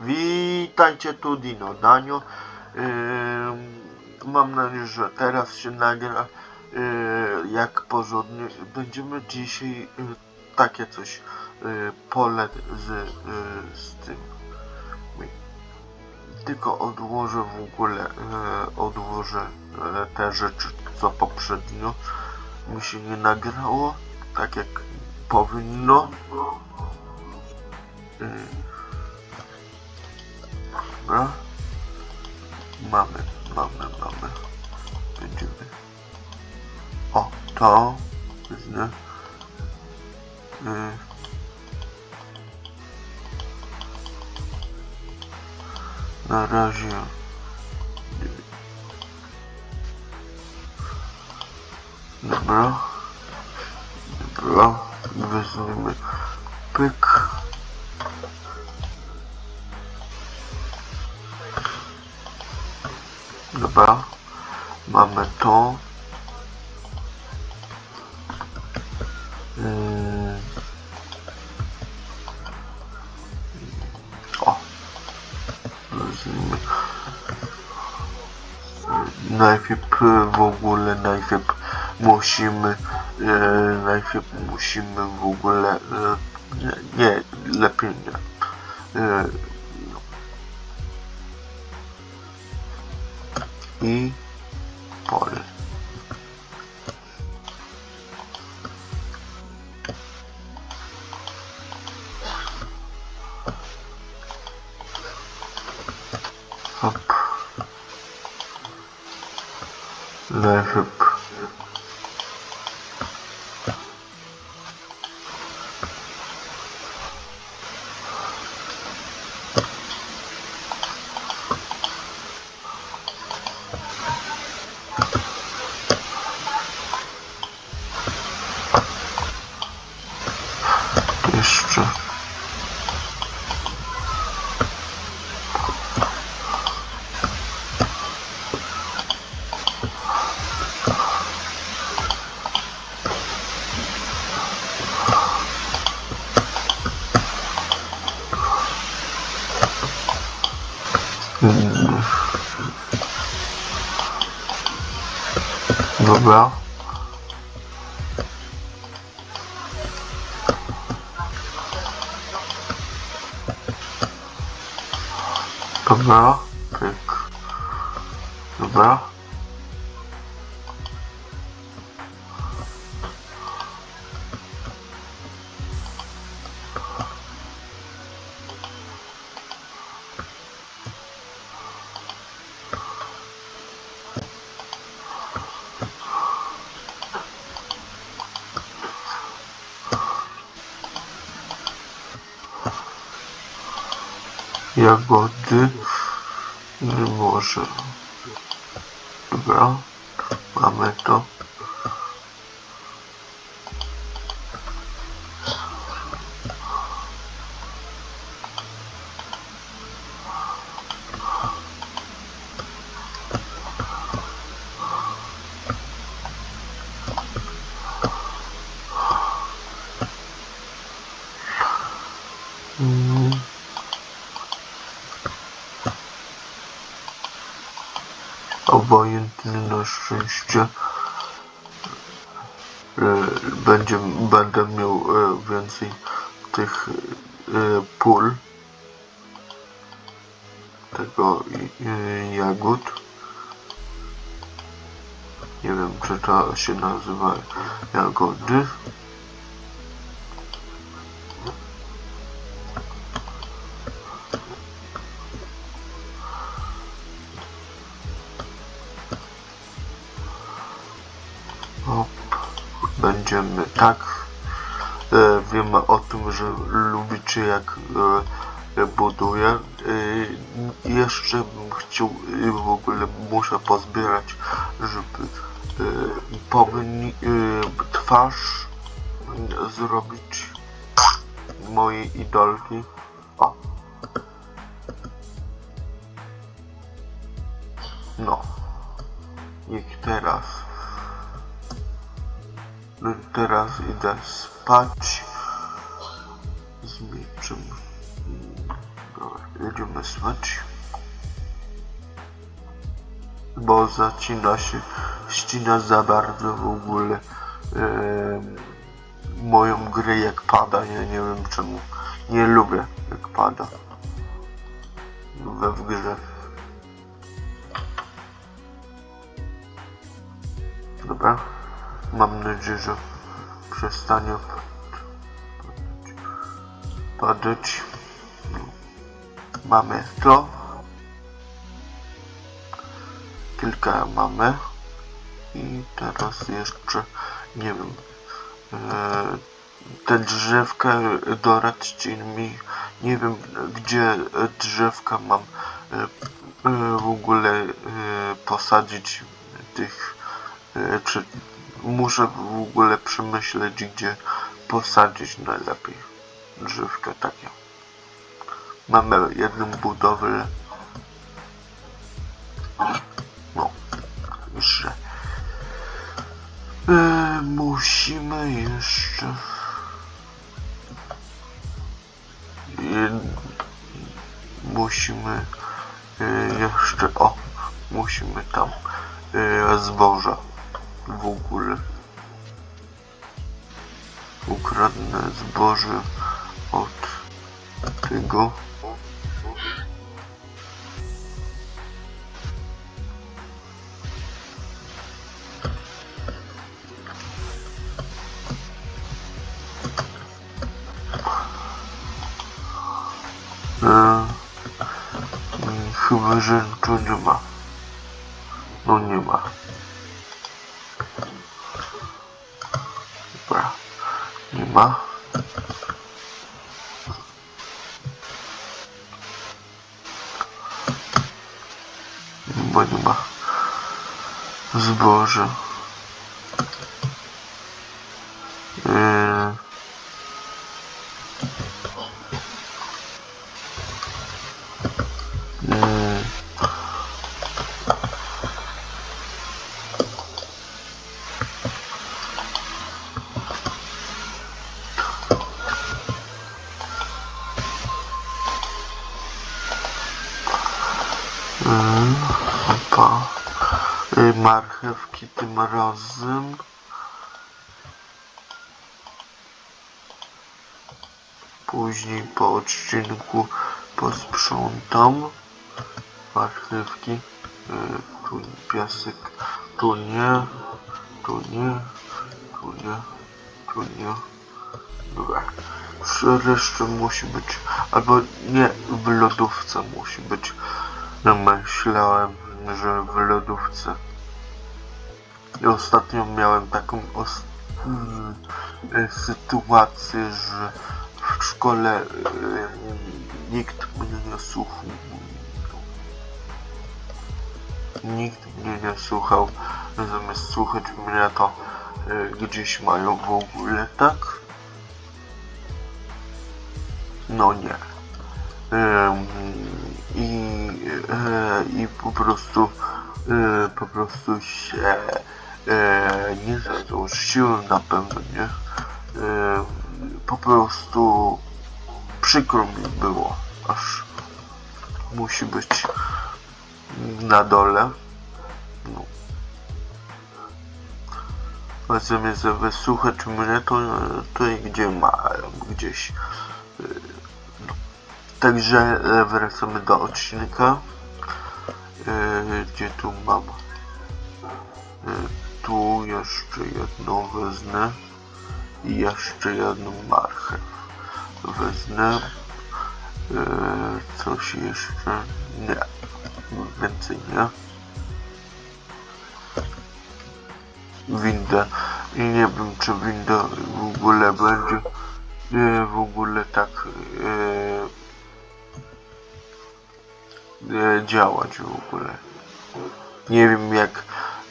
Witajcie tu Dino Danio. Ym, mam nadzieję, że teraz się nagra yy, jak porządnie. Będziemy dzisiaj yy, takie coś yy, pole z, yy, z tym. Tylko odłożę w ogóle, yy, odłożę yy, te rzeczy, co poprzednio mi się nie nagrało, tak jak powinno. Yy. Dobra. Mamy, mamy, mamy. Będziemy. O, to. Widzę. Yy. Na razie. Dobra. Dobra. Weźmiemy pyk. Dobra, mamy to. Yy. O. Najpierw w ogóle, najpierw musimy, e, najpierw musimy w ogóle, e, nie, nie, lepiej nie. E, i Dobra. Dobra. Pyk. Dobra. Jagody. Nie może. Dobra. Mamy to. Obojętny na szczęście. E, Będzie, będę miał e, więcej tych e, pól tego jagód. Nie wiem, czy to się nazywa jagody. Będziemy tak. E, wiemy o tym, że lubicie jak e, buduję. E, jeszcze bym chciał w ogóle muszę pozbierać, żeby powinni twarz zrobić mojej idolki. O. No. Jak teraz. Teraz idę spać z mieczem. Dobra, Jedziemy spać. Bo zacina się, ścina za bardzo w ogóle moją grę jak pada. Ja nie wiem czemu. Nie lubię jak pada. We w grze. Dobra. Mam nadzieję, że przestanie padać. Mamy to. Kilka mamy. I teraz jeszcze, nie wiem, e, te drzewka doradźcie mi. Nie wiem, gdzie drzewka mam e, w ogóle e, posadzić tych, czy muszę w ogóle przemyśleć, gdzie posadzić najlepiej drzewka takie. Mamy jedną budowlę. No, jeszcze. E, musimy jeszcze. Musimy e, jeszcze. O, musimy tam e, zboża w ogóle. Ukradnę zboże od tego. E, chyba, że tu nie ma. No nie ma. Nie ma. Bo nie Mm, Opa. Y, Marchewki tym razem. Później po odcinku posprzątam. Marchewki. Y, Tu piasek. Tu nie. Tu nie. Tu nie. Tu nie. Dobra. Reszta musi być. Albo nie, w lodówce musi być. Myślałem, że w lodówce. I ostatnio miałem taką mm, sytuację, że w szkole e, nikt mnie nie słuchał. Nikt mnie nie słuchał. Zamiast słuchać mnie, to e, gdzieś mają w ogóle tak. No nie. I, i po prostu e, po prostu się e, nie zadłużyłem na pewno, nie? E, po prostu przykro mi było, aż musi być na dole. No. Zamiast wysłuchać mnie, to, i gdzie mają gdzieś. Także e, wracamy do odcinka. E, Gdzie tu mam? E, Tu jeszcze jedną wezmę. I jeszcze jedną marchew. Wezmę. Coś jeszcze? Nie. Więcej nie. Windę. I nie wiem czy winda w ogóle będzie w ogóle tak działać w ogóle. Nie wiem jak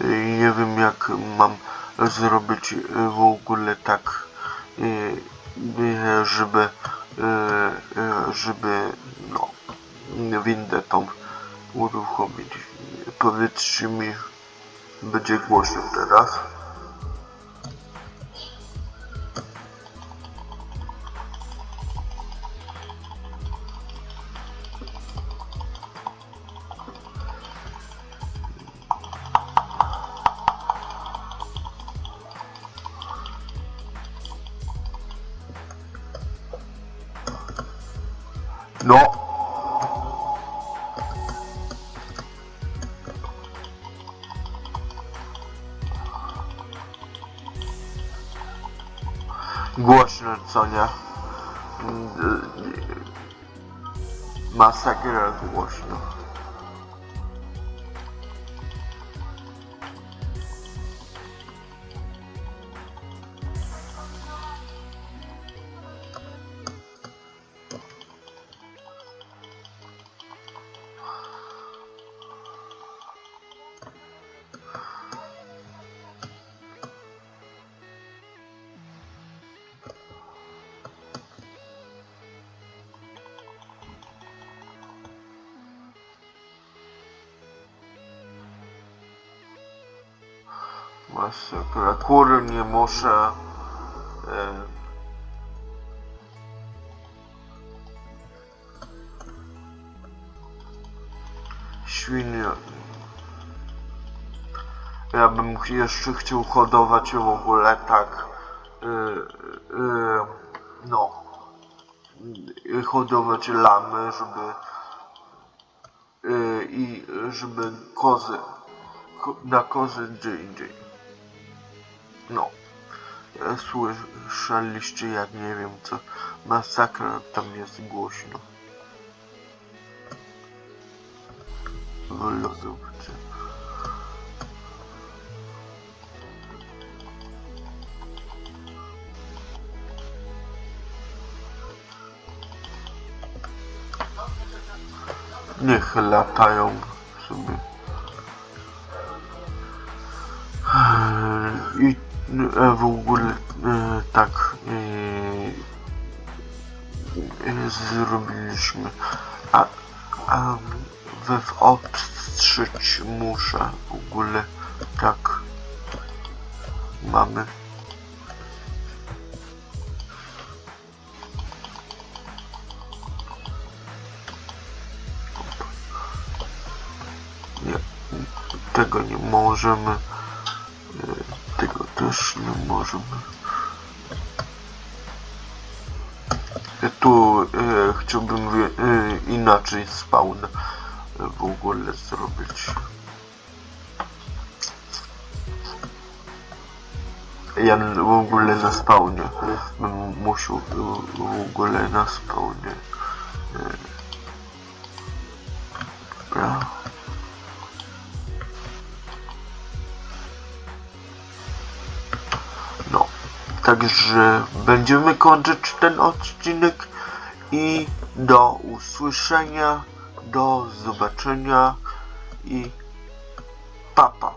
e, nie wiem jak mam zrobić e, w ogóle tak e, e, żeby e, e, żeby no windę tą uruchomić. Powiedzcie mi będzie głośno teraz. Masakra głośno. Masakra. Kurde, nie muszę. E, świnie. Ja bym jeszcze chciał hodować w ogóle tak. y, y, no. y, Hodować lamy, żeby. y, I żeby kozy. ko- Na kozy gdzie indziej. No. Słyszeliście, jak nie wiem co. Masakra tam jest głośno. W lodówce. Niech latają sobie. I w ogóle e, tak e, e, zrobiliśmy. A, a we obstrzyć muszę w ogóle tak mamy. Nie, tego nie możemy. E, też nie możemy. E, Tu e, chciałbym e, inaczej spawn e, w ogóle zrobić. Ja w ogóle na spawnie bym musiał e, w ogóle na spawnie. e, Dobra. Także będziemy kończyć ten odcinek i do usłyszenia, do zobaczenia i papa.